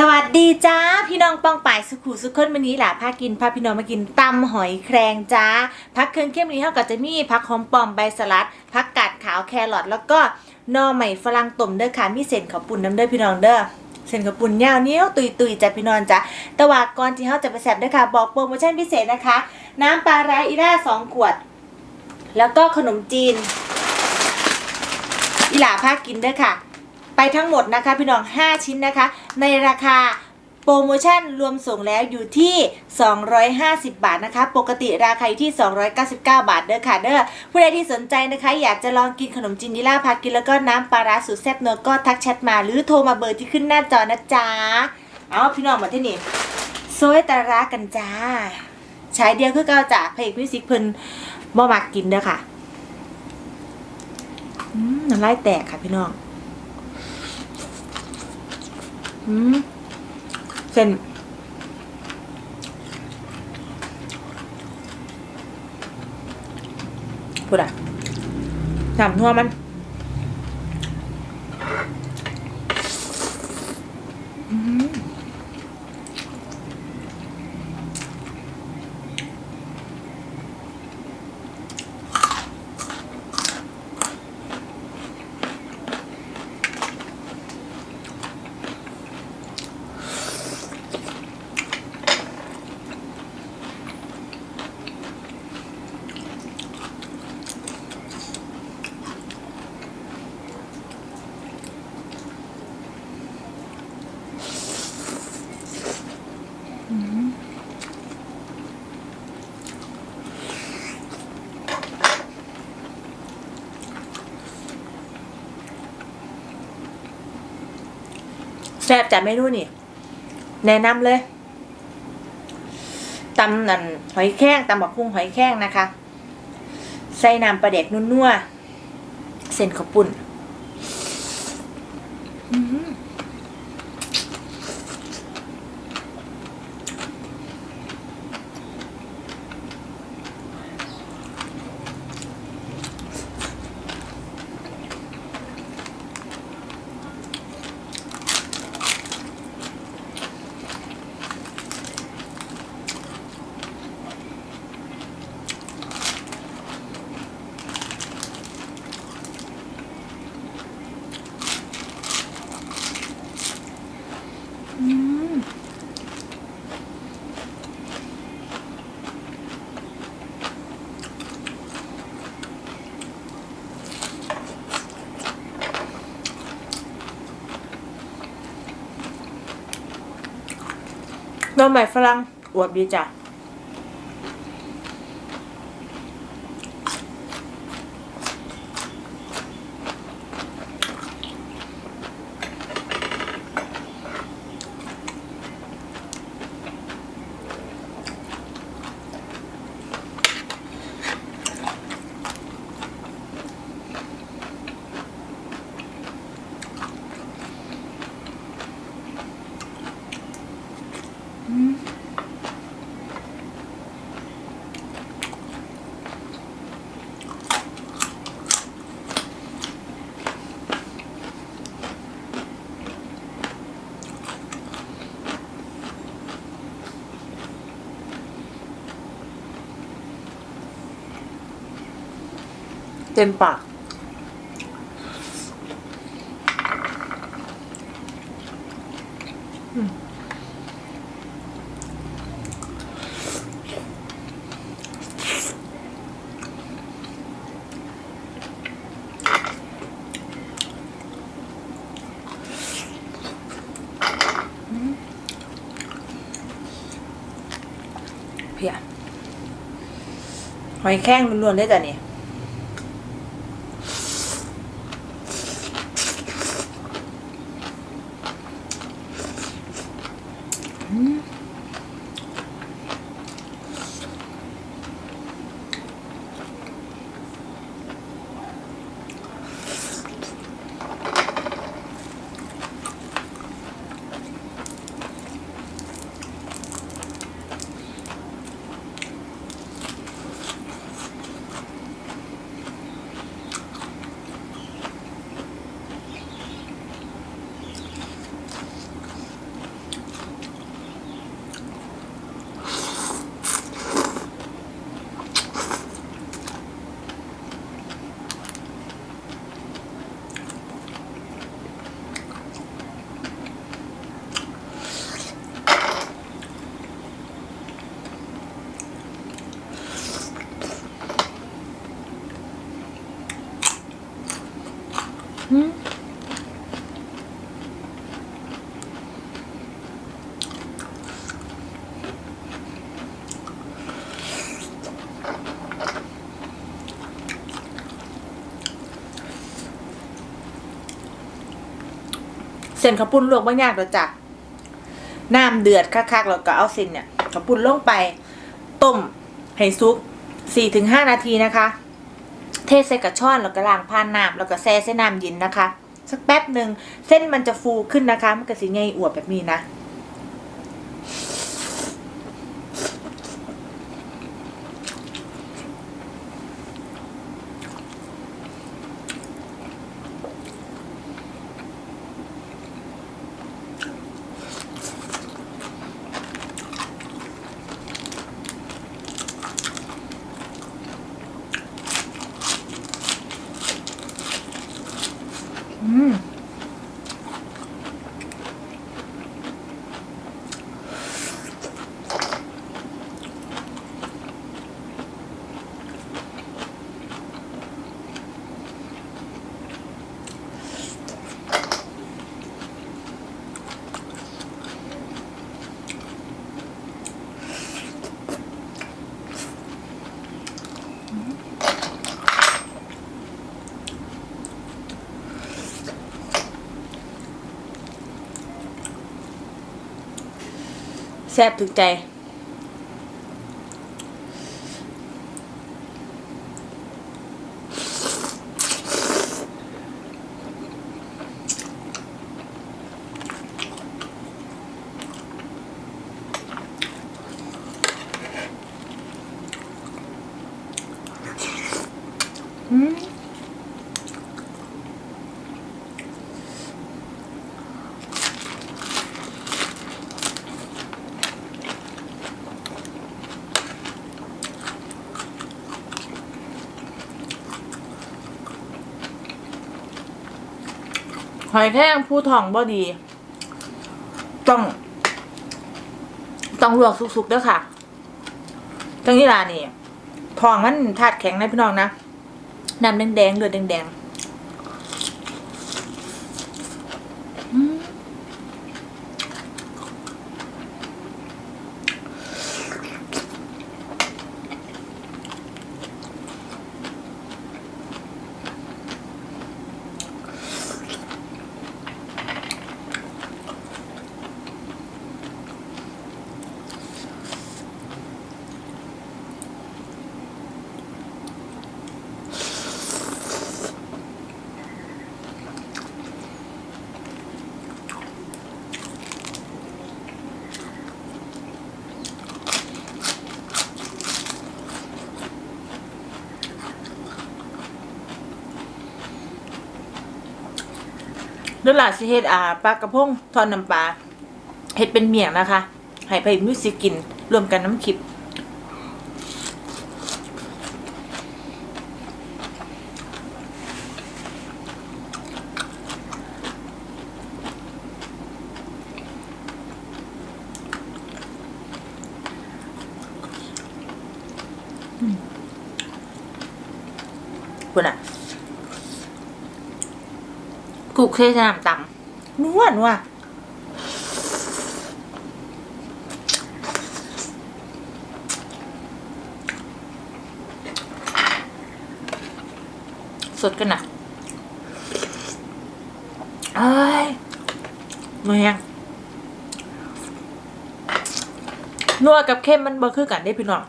สวัสดีจ้าพี่น้องปองป่ายสุขุสุขคนวันนี้แหละพากินพาพี่น้องมากินตำหอยแครงจ้าพักเครื่องเข้มนี้เท่ากับจะมีพักหอมปอมใบสลัดพักกาดขาวแครอทแล้วก็หนอใหม่ฝรั่งต้มเด้อค่ะมีเส้นข้าวปุ่นน้ำเด้อพี่น้องเด้อเส้นข้าวปุ่นยาวเหนี้ยวตุยตุยจ้ะพี่น้องจ้ะแต่ว่าก่อนที่เขาจะไปแซ่บเด้อค่ะบอกโปรโมชั่นพิเศษนะคะ น้ำปลาร้าอีด้าสองขวด แล้วก็ขนมจีนอีหลาพากินเด้อค่ะ ไปทั้งหมดนะคะพี่น้อง 5 ชิ้นนะคะ ในราคาโปรโมชั่นรวมส่งแล้วอยู่ที่ 250 บาทนะคะ ปกติราคาอยู่ที่ 299 บาทเด้อค่ะเด้อผู้ใดที่สนใจนะคะ อยากจะลองกินขนมจีนนิล่าพากินแล้วก็น้ำปลาร้าสูตรแซ่บนัวก็ทักแชทมาหรือโทรมาเบอร์ที่ขึ้นหน้าจอนะจ๊ะเอาพี่น้องมาที่นี่โซยตารากันจ้าใช้เดียวคือเก้าจ้ะพระเอกพิสิกเพิ่นบ่มักกินเด้อค่ะน้ำลายแตกค่ะพี่น้อง อืมเส้นพูดอะสามทั่วมัน แซ่บจัดเมนูนี่ แนะนำเลยตำนั่นหอยแข้งตำบักพุงหอยแข้งนะคะ ใส่น้ำปลาเด็กนัวๆเส้นข้าวปุ้น น้องใหม่ฝรั่งอวบดีจ้ะ เต็มปากเพียหอยแข้งล้วนๆได้แต่นี่อ เส้นข้าวปุ้นลวกไม่ยากหรอกจ้ะน้ำเดือดคักๆแล้วก็เอาเส้นเนี่ยข้าวปุ้นลงไป ต้มให้ซุกสี่ถึงห้านาทีนะคะ เทใส่กระชอนแล้วก็ล้างผ่านน้ำแล้วก็แช่เส้นน้ำเย็นนะคะ สักแป๊บหนึ่งเส้นมันจะฟูขึ้นนะคะ มันก็สีไงอวบแบบนี้นะ ซ่บถึงใจ หอยแครงผู้ทองบ่ดี ต้อง ต้องลวกสุกๆเด้อค่ะจังนี้ลานี่ทองมันถาดแข็งนะพี่น้องนะน้ำแดงๆเลือดแดงๆ เดี๋ยวหลาสิเฮ็ดอ่าปลากระพงทอดน้ำปลาเฮ็ดเป็นเมี่ยงนะคะ ให้ไปมิวสิกกินรวมกันน้ำขลับ กุกเทสน้ำตำนัวนัวสดกันนะเอ้ยมือยังนัวกับเค็มมันบ่คือกันได้พี่น้อง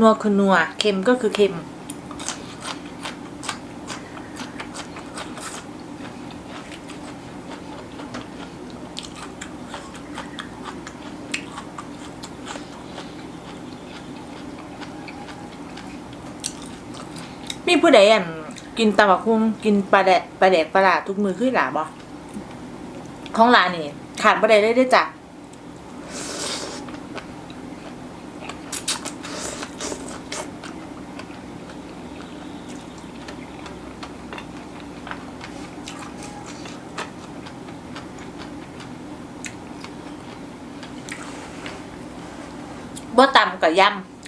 นัวคือนัวเค็มก็คือเค็ม มีผู้ใดอันกินตำบักหุ่งกินปลาแดดปลาแดกปลาหลาทุกมือขึ้นหลาบ่ของหลานนี่ ขาดบ่ได้เลยเด้อจ้ะบ่ตำกับยำ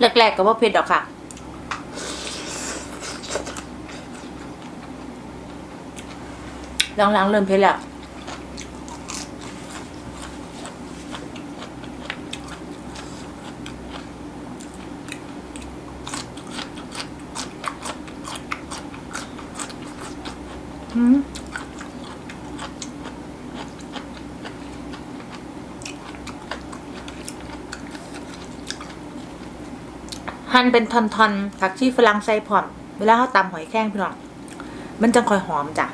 แรกๆก็ว่าเผ็ดหรอกค่ะ หลังๆเริ่มเผ็ดแล้ว เป็นทอนๆผักชีฝรั่งใส่พร้อม เวลาเขาตำหอยแครงพี่น้อง มันจังค่อยหอมจ้ะ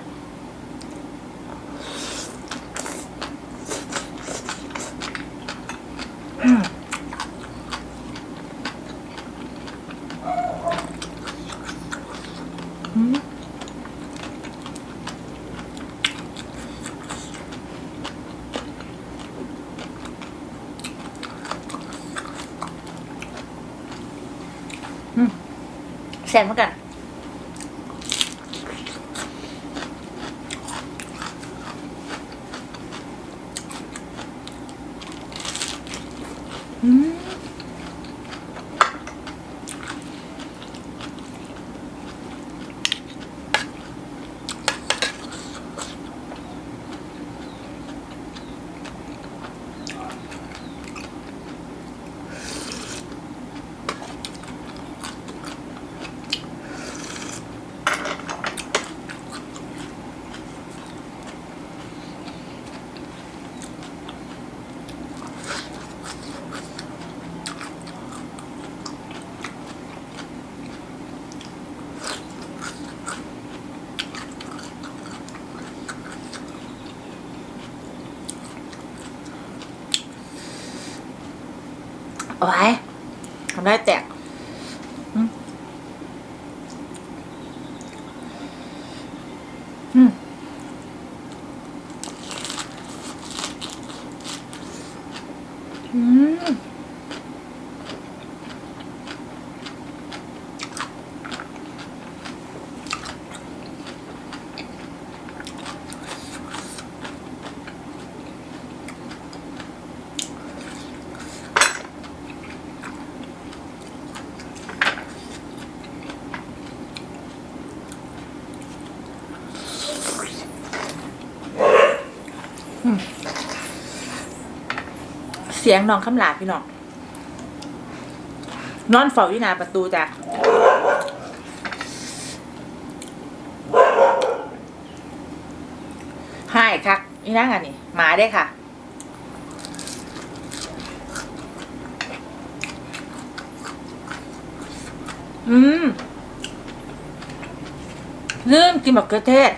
ซมเหมือนกัน อืม ว้ทำได้แตก สียงน้องคำหลาพี่น้องนอนเฝ้าอยู่หน้าประตูจ้ะให้คักนี่นั่งอันนี้หมาได้ค่ะอืมลืมกินแบบเกลือเทศ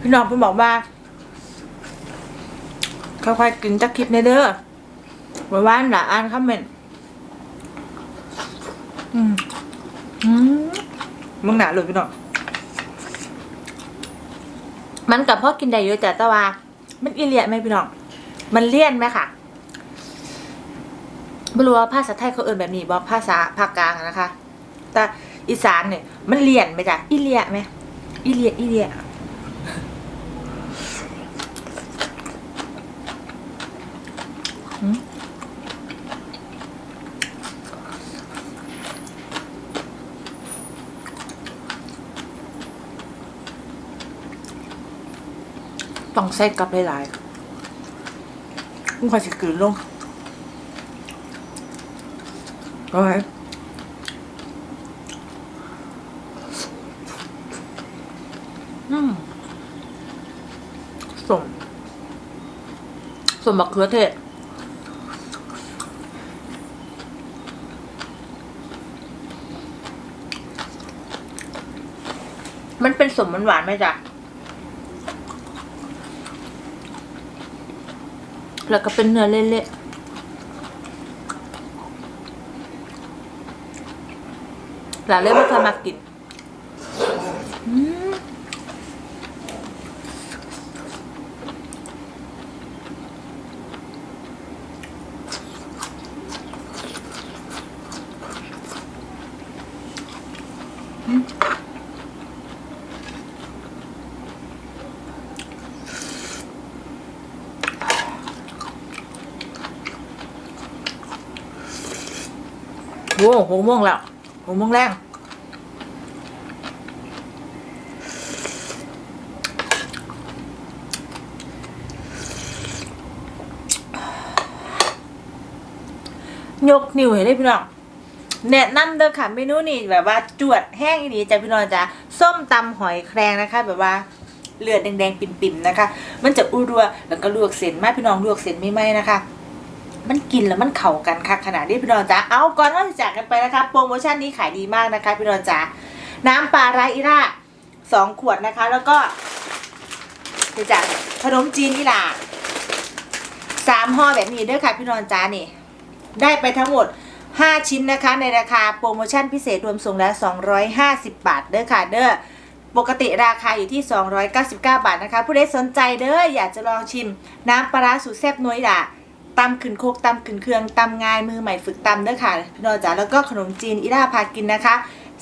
พี่น้องเพิ่นบอกว่าค่อยๆกินจักคลิปในเด้อ ว่าว่านหละอ่านคอมเมนต์อืมอืมมึงหนาเลยพี่น้องมันกับพ่อกินได้เยอะแต่ต่ว่ามันอีเลียนไหมพี่น้อง มันเลี่ยนไหมค่ะไม่รู้ว่าภาษาไทยเขาเอ่นแบบนี้บอกภาษาภาคกลางนะคะ แต่อีสานเนี่ยมันเลี่ยนไหมจ๊ะอีเลียไหมอีเลียอีเลีย ต้องใส่กลับหลายๆมึงคอยสิกลืนลงโอเคอืมสมสมบักเขือเทศมันเป็นสมมันหวานไหมจ๊ะ แล้วก็เป็นเนื้อเละๆหลานเล่ไม่เคยมากิน โว้หกโมงแล้วหกโมงแรงยกนิ้วให้ได้พี่น้องแนะนำเด้อค่ะเมนูนี้แบบว่าจวดแห้งอีดีจ้ะพี่น้องจ้ะส้มตำหอยแครงนะคะ แบบว่าเลือดแดงๆปิ่มๆนะคะ มันจะอุรัวแล้วก็ลวกเส้นมาพี่น้องลวกเส้นไม่ไหมนะคะ มันกินแล้วมันเข่ากันค่ะขนาดนี้พี่น้องจ๋าเอาก่อนว่าจะจากกันไปนะคะโปรโมชั่นนี้ขายดีมากนะคะพี่น้องจ๋าน้ำปลาไราอิราสองขวดนะคะ แล้วก็เดี๋ยวจากขนมจีนอิหร่าสามห่อแบบนี้เด้อค่ะพี่น้องจ๋านี่ ได้ไปทั้งหมด 5 ชิ้นนะคะ ในราคาโปรโมชั่นพิเศษรวมส่งแล้ว 250 บาทเด้อค่ะเด้อปกติราคาอยู่ที่ 299 บาทนะคะ ผู้ใดสนใจเด้ออยากจะลองชิมน้ำปลาราสูตรแซ่บน้ยด่า ตำขึ้นโคกตำขึ้นเครื่องตำง่ายมือใหม่ฝึกตำเด้อค่ะพี่น้องจ๋าแล้วก็ขนมจีนอิราพากินนะคะ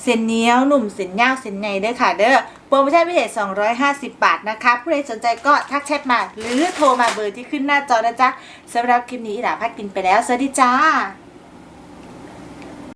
เส้นเหนียวหนุ่มเส้นยาวเส้นใหญ่เด้อค่ะ เด้อโปรโมชั่นพิเศษ 250 บาทนะคะ ผู้ใดสนใจก็ทักแชทมา หรือโทรมาเบอร์ที่ขึ้นหน้าจอนะจ๊ะสำหรับคลิปนี้อิราพากินไปแล้วสวัสดีจ้า